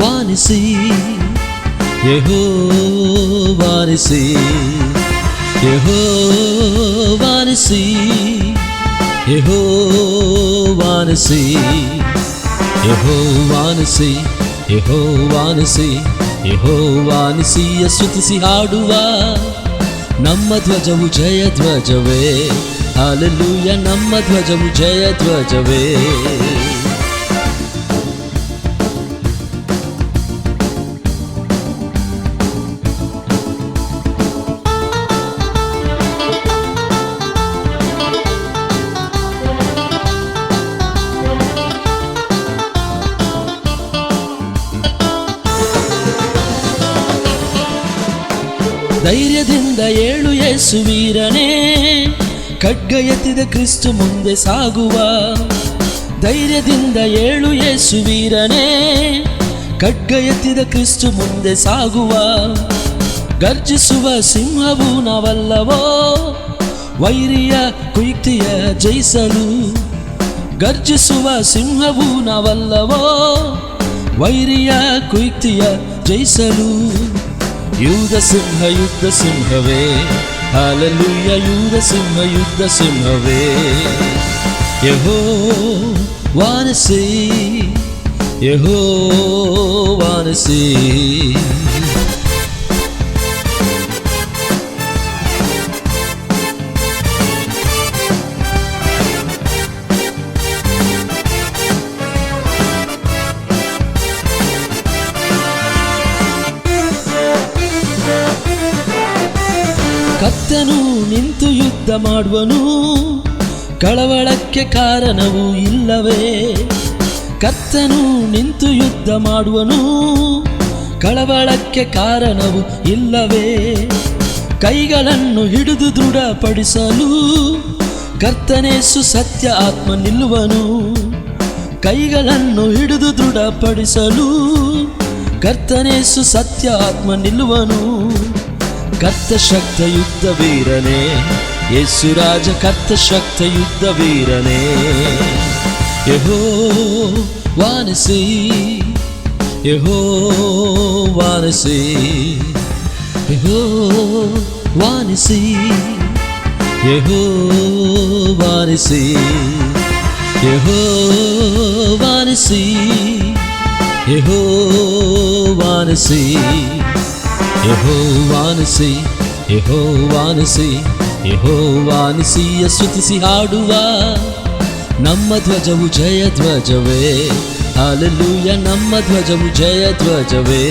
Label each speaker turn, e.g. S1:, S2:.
S1: వానిసి యహో వానిసి యహో వానిసి యహో వానిసి యహో వానిసి యహో వానిసి యహో వానిసియ స్థుతిసి ಹಾಡುವ ನಮ್ಮ ಧ್ವಜವು ಜಯ ಧ್ವಜವೇ ಹಾಲೆಲುಯ ನಮ್ಮ ಧ್ವಜವು ಜಯ ಧ್ವಜವೇ ಧೈರ್ಯದಿಂದ ಏಳು ಯೇಸು ವೀರನೇ, ಖಡ್ಗ ಎತ್ತಿದ ಕ್ರಿಸ್ತು ಮುಂದೆ ಸಾಗುವ. ಧೈರ್ಯದಿಂದ ಏಳು ಯೇಸು ವೀರನೇ, ಖಡ್ಗ ಎತ್ತಿದ ಕ್ರಿಸ್ತು ಮುಂದೆ ಸಾಗುವ. ಗರ್ಜಿಸುವ ಸಿಂಹವು ನಾವಲ್ಲವೋ, ವೈರಿಯ ಕುಯ್ತಿಯ ಜಯಿಸಲು. ಗರ್ಜಿಸುವ ಸಿಂಹವು ನಾವಲ್ಲವೋ, ವೈರಿಯ ಕುಯ್ತಿಯ ಜಯಿಸಲು. யூத சிம்ஹ யுத்த சிம்ஹவே ஹலலுயா யூத சிம்ஹ யுத்த சிம்ஹவே யஹோ வானசி யஹோ வானசி. ಕತ್ತನು ನಿಂತು ಯುದ್ಧ ಮಾಡುವನು. ಕಳವಳಕ್ಕೆ ಕಾರಣವೂ ಇಲ್ಲವೇ. ಕತ್ತನು ನಿಂತು ಯುದ್ಧ ಮಾಡುವನು. ಕಳವಳಕ್ಕೆ ಕಾರಣವು ಇಲ್ಲವೇ. ಕೈಗಳನ್ನು ಹಿಡಿದು ದೃಢಪಡಿಸಲು ಕರ್ತನೇಸು ಸತ್ಯ ಆತ್ಮ ನಿಲ್ಲುವನು. ಕೈಗಳನ್ನು ಹಿಡಿದು ದೃಢಪಡಿಸಲು ಕರ್ತನೇಸು ಸತ್ಯ ಆತ್ಮ ನಿಲ್ಲುವನು. ಕತ್ತ ಶಕ್ತ ಯುದ್ಧ ವೀರನೇ ಯೇಸು ರಾಜ ಕತ್ತ ಶಕ್ತ ಯುದ್ಧ ವೀರನೇ ಯಹೋ ವಾನಸಿ ಯಹೋ ವಾನಸಿ ಯಹೋ ವಾನಸಿ ಯಹೋ ವಾನಸಿ ಯಹೋ ವಾನಸಿ ಯಹೋ ವಾನಸಿ ಯಹೋವಾನಸಿ ಯಹೋವಾನಸಿ ಯಹೋವಾನಸಿಯ ಸ್ತುತಿಸಿ ಹಾಡುವ ನಮ್ಮ ಧ್ವಜವು ಜಯ ಧ್ವಜವೇ ಹಾಲೆಲೂಯ ನಮ್ಮ ಧ್ವಜವು ಜಯ ಧ್ವಜವೇ